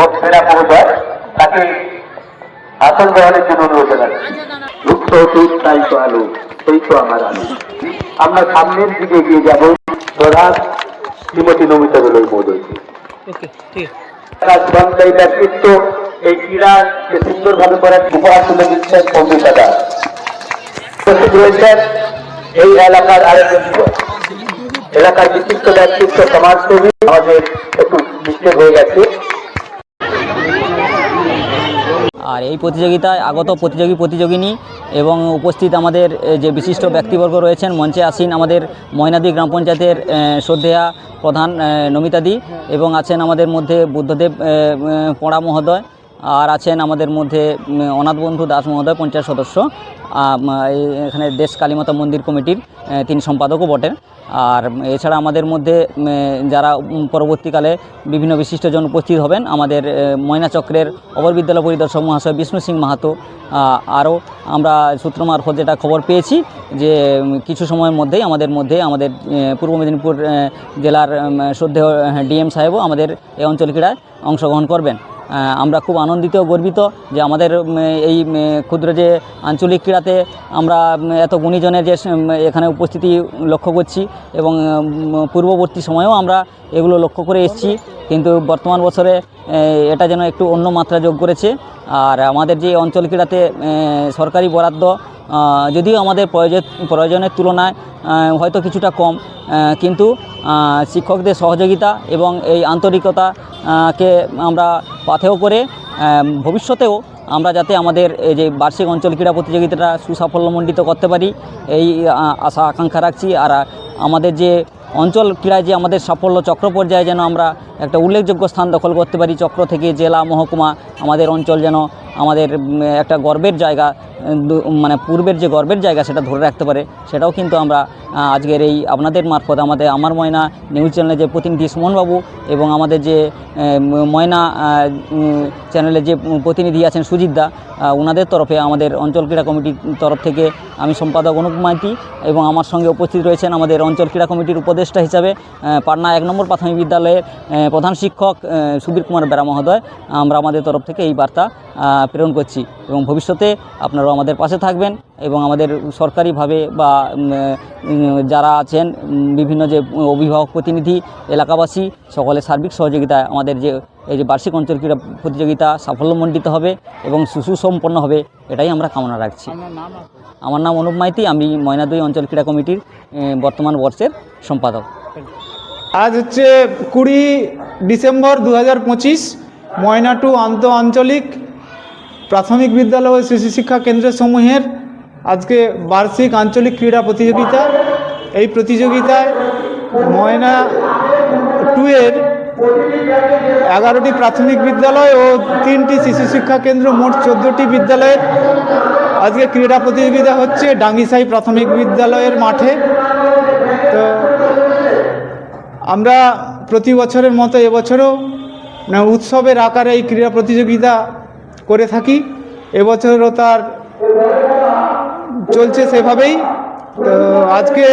মহোদয় তাকে আসন গ্রহণের জন্য অনুরোধ জানাচ্ছি। রুক্ষ দুধ তাই তো আলু সেই তো আমার আলু। আমরা সামনের দিকে এগিয়ে যাব। প্রধান শ্রীমতী নমিতা মহোদয়কে ব্যক্তিত্ব এই ক্রীড়াকে সুন্দরভাবে করার উপহার তুলে দিচ্ছেন অমৃতা দাস উপস্থিত রয়েছেন এই এলাকার আরেকজন এলাকার বিশিষ্ট ব্যক্তিত্ব সমাজসেবী আমাদের একটু মিস্টেক হয়ে গেছে। আর এই প্রতিযোগিতায় আগত প্রতিযোগী, প্রতিযোগিনী এবং উপস্থিত আমাদের যে বিশিষ্ট ব্যক্তিবর্গ রয়েছেন, মঞ্চে আসীন আমাদের ময়নাদি গ্রাম পঞ্চায়েতের শ্রদ্ধেয়া প্রধান নমিতাদি এবং আছেন আমাদের মধ্যে বুদ্ধদেব পড়া মহোদয় আর আছেন আমাদের মধ্যে অনাথ বন্ধু দাস মহোদয়, পঞ্চায়েত সদস্য। এখানে দেশ কালীমাতা মন্দির কমিটির তিনি সম্পাদকও বটেন। আর এছাড়া আমাদের মধ্যে যারা পরবর্তীকালে বিভিন্ন বিশিষ্টজন উপস্থিত হবেন আমাদের এ, ময়না চক্রের অপর বিদ্যালয় পরিদর্শক মহাশয় বিষ্ণু সিং মাহাতো আরও আমরা সূত্র মারফত যেটা খবর পেয়েছি যে কিছু সময়ের মধ্যেই আমাদের মধ্যে আমাদের পূর্ব মেদিনীপুর জেলার শ্রদ্ধেয় ডিএম সাহেবও আমাদের এই অঞ্চল ক্রীড়ায় অংশগ্রহণ করবেন। আমরা খুব আনন্দিত গর্বিত যে আমাদের এই ক্ষুদ্র যে আঞ্চলিক ক্রীড়াতে আমরা এত গুণীজনের যে এখানে উপস্থিতি লক্ষ্য করছি এবং পূর্ববর্তী সময়েও আমরা এগুলো লক্ষ্য করে এসেছি। কিন্তু বর্তমান বছরে এটা যেন একটু অন্য মাত্রা যোগ করেছে। আর আমাদের যে অঞ্চল ক্রীড়াতে সরকারি বরাদ্দ যদিও আমাদের প্রয়োজন, প্রয়োজনের তুলনায় হয়তো কিছুটা কম কিন্তু শিক্ষকদের সহযোগিতা এবং এই আন্তরিকতা আহ, কে আমরা পাথেয় করে ভবিষ্যতেও আমরা যাতে আমাদের এই যে বার্ষিক অঞ্চল ক্রীড়া প্রতিযোগিতাটা সুসাফল্যমণ্ডিত করতে পারি এই আশা আকাঙ্ক্ষা রাখছি। আর আমাদের যে অঞ্চল ক্রীড়ায় যে আমাদের সাফল্য চক্র পর্যায়ে যেন আমরা একটা উল্লেখযোগ্য স্থান দখল করতে পারি চক্র থেকে জেলা মহকুমা আমাদের অঞ্চল যেন আমাদের একটা গর্বের জায়গা মানে পূর্বের যে গর্বের জায়গা সেটা ধরে রাখতে পারে। সেটাও কিন্তু আমরা আজকের এই আপনাদের মারফত আমাদের আমার ময়না নিউজ চ্যানেলে যে প্রতিনিধি সুমনবাবু এবং আমাদের যে ময়না চ্যানেলে যে প্রতিনিধি আছেন সুজিত দা ওনাদের তরফে আমাদের অঞ্চল ক্রীড়া কমিটির তরফ থেকে আমি সম্পাদক অনুপ মাইতি এবং আমার সঙ্গে উপস্থিত রয়েছেন আমাদের অঞ্চল ক্রীড়া কমিটির উপদেষ্টা হিসাবে পাটনা এক নম্বর প্রাথমিক বিদ্যালয়ের প্রধান শিক্ষক সুবীর কুমার বেরা মহোদয়। আমরা আমাদের তরফ থেকে এই বার্তা প্রেরণ করছি এবং ভবিষ্যতে আপনারাও আমাদের পাশে থাকবেন এবং আমাদের সরকারিভাবে বা যারা আছেন বিভিন্ন যে অভিভাবক প্রতিনিধি এলাকাবাসী সকলের সার্বিক সহযোগিতায় আমাদের যে এই যে বার্ষিক অঞ্চল ক্রীড়া প্রতিযোগিতা সাফল্যমণ্ডিত হবে এবং সুসম্পন্ন হবে এটাই আমরা কামনা রাখছি। আমার নাম অনুপ মাইতি আমি ময়নাদুই অঞ্চল ক্রীড়া কমিটির বর্তমান বর্ষের সম্পাদক। আজ হচ্ছে কুড়ি ডিসেম্বর দু হাজার পঁচিশ ময়নাটু আন্ত আঞ্চলিক প্রাথমিক বিদ্যালয় ও শিশু শিক্ষা কেন্দ্র সমূহের আজকে বার্ষিক আঞ্চলিক ক্রীড়া প্রতিযোগিতা। এই প্রতিযোগিতায় ময়না টু এর এগারোটি প্রাথমিক বিদ্যালয় ও তিনটি শিশু শিক্ষা কেন্দ্র, মোট চোদ্দোটি বিদ্যালয়ের আজকে ক্রীড়া প্রতিযোগিতা হচ্ছে ডাঙ্গিসাই প্রাথমিক বিদ্যালয়ের মাঠে। তো আমরা প্রতি বছরের মতো এবছরও উৎসবের আকারে এই ক্রীড়া প্রতিযোগিতা করে থাকি। এবছরও তার চলছে সেভাবেই। তো আজকে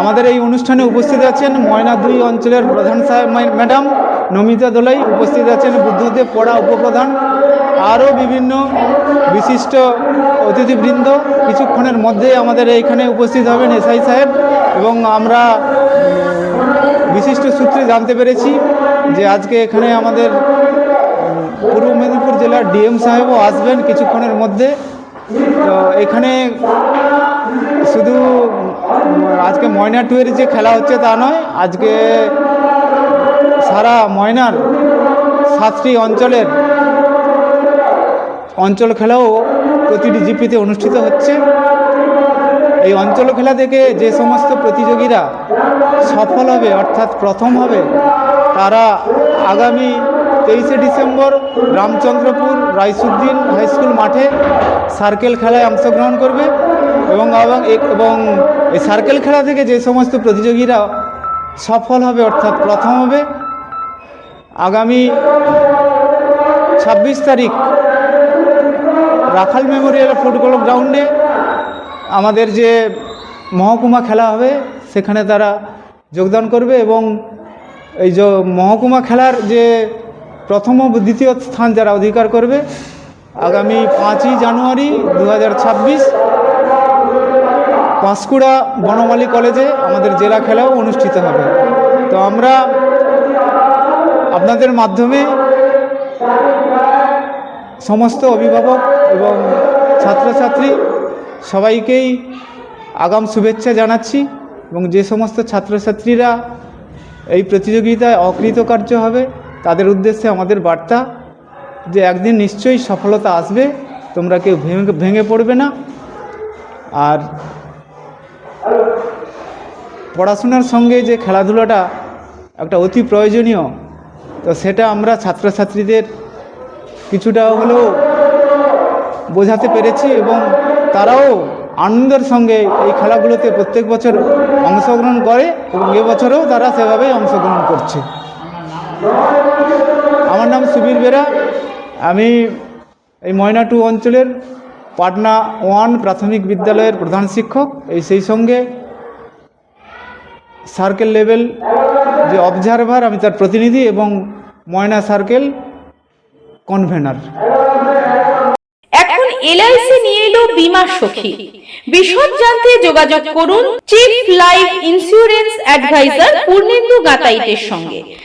আমাদের এই অনুষ্ঠানে উপস্থিত আছেন ময়না দুই অঞ্চলের প্রধান সাহেব ম্যাডাম নমিতা দোলাই, উপস্থিত আছেন বুদ্ধদেব পড়া উপপ্রধান। আরও বিভিন্ন বিশিষ্ট অতিথিবৃন্দ কিছুক্ষণের মধ্যেই আমাদের এইখানে উপস্থিত হবেন এসআই সাহেব এবং আমরা বিশিষ্ট সূত্রে জানতে পেরেছি যে আজকে এখানে আমাদের পূর্ব মেদিনীপুর জেলার ডিএম সাহেবও আসবেন কিছুক্ষণের মধ্যে। তো এখানে শুধু আজকে ময়না টুয়ের যে খেলা হচ্ছে তা নয়, আজকে সারা ময়নার সাতটি অঞ্চলের অঞ্চল খেলাও প্রতিটি জিপিতে অনুষ্ঠিত হচ্ছে। এই অঞ্চল খেলা থেকে যে সমস্ত প্রতিযোগীরা সফল হবে, অর্থাৎ প্রথম হবে, তারা আগামী তেইশে December Ramchandrapur Raisuddin high school মাঠে সার্কেল খেলায় অংশগ্রহণ করবে এবং এবং এই সার্কেল খেলা থেকে যে সমস্ত প্রতিযোগীরা সফল হবে, অর্থাৎ প্রথম হবে, আগামী ছাব্বিশ তারিখ রাখাল মেমোরিয়াল ফুটবল গ্রাউন্ডে আমাদের যে মহকুমা খেলা হবে, সেখানে তারা যোগদান করবে এবং এই যে মহকুমা খেলার যে প্রথম ও দ্বিতীয় স্থান যারা অধিকার করবে, আগামী পাঁচই জানুয়ারি দু হাজার ছাব্বিশ পাঁশকুড়া বনমালী কলেজে আমাদের জেলা খেলাও অনুষ্ঠিত হবে। তো আমরা আপনাদের মাধ্যমে সমস্ত অভিভাবক এবং ছাত্রছাত্রী সবাইকেই আগাম শুভেচ্ছা জানাচ্ছি এবং যে সমস্ত ছাত্রছাত্রীরা এই প্রতিযোগিতায় অকৃতকার্য হবে তাদের উদ্দেশ্যে আমাদের বার্তা যে একদিন নিশ্চয়ই সফলতা আসবে, তোমরা কেউ ভেঙে ভেঙে পড়বে না। আর পড়াশোনার সঙ্গে যে খেলাধুলাটা একটা অতি প্রয়োজনীয়, তো সেটা আমরা ছাত্রছাত্রীদের কিছুটা হলেও বোঝাতে পেরেছি এবং তারাও আনন্দের সঙ্গে এই খেলাগুলোতে প্রত্যেক বছর অংশগ্রহণ করে এবং এবছরেও তারা সেভাবেই অংশগ্রহণ করছে। আমার নাম সুবীর বেরা। আমি এই ময়না টু অঞ্চলের পাটনা ওয়ান প্রাথমিক বিদ্যালয়ের প্রধান শিক্ষক। এই সেই সঙ্গে সার্কেল লেভেল যে অবজারভার আমি তার প্রতিনিধি এবং ময়না সার্কেল কনভেনার এখন এলআইসি নিয়ে এলো বীমা সখী। বিশদ জানতে যোগাযোগ করুন chief life insurance advisor Purnendu গাতাইতের সঙ্গে।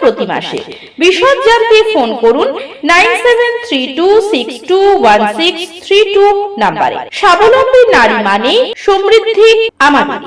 প্রতি মাসে। বিশদ জানতে ফোন করুন nine seven three two six two one six three two নাম্বারে। স্বাবলম্বী নারী মানে সমৃদ্ধি আমাদের।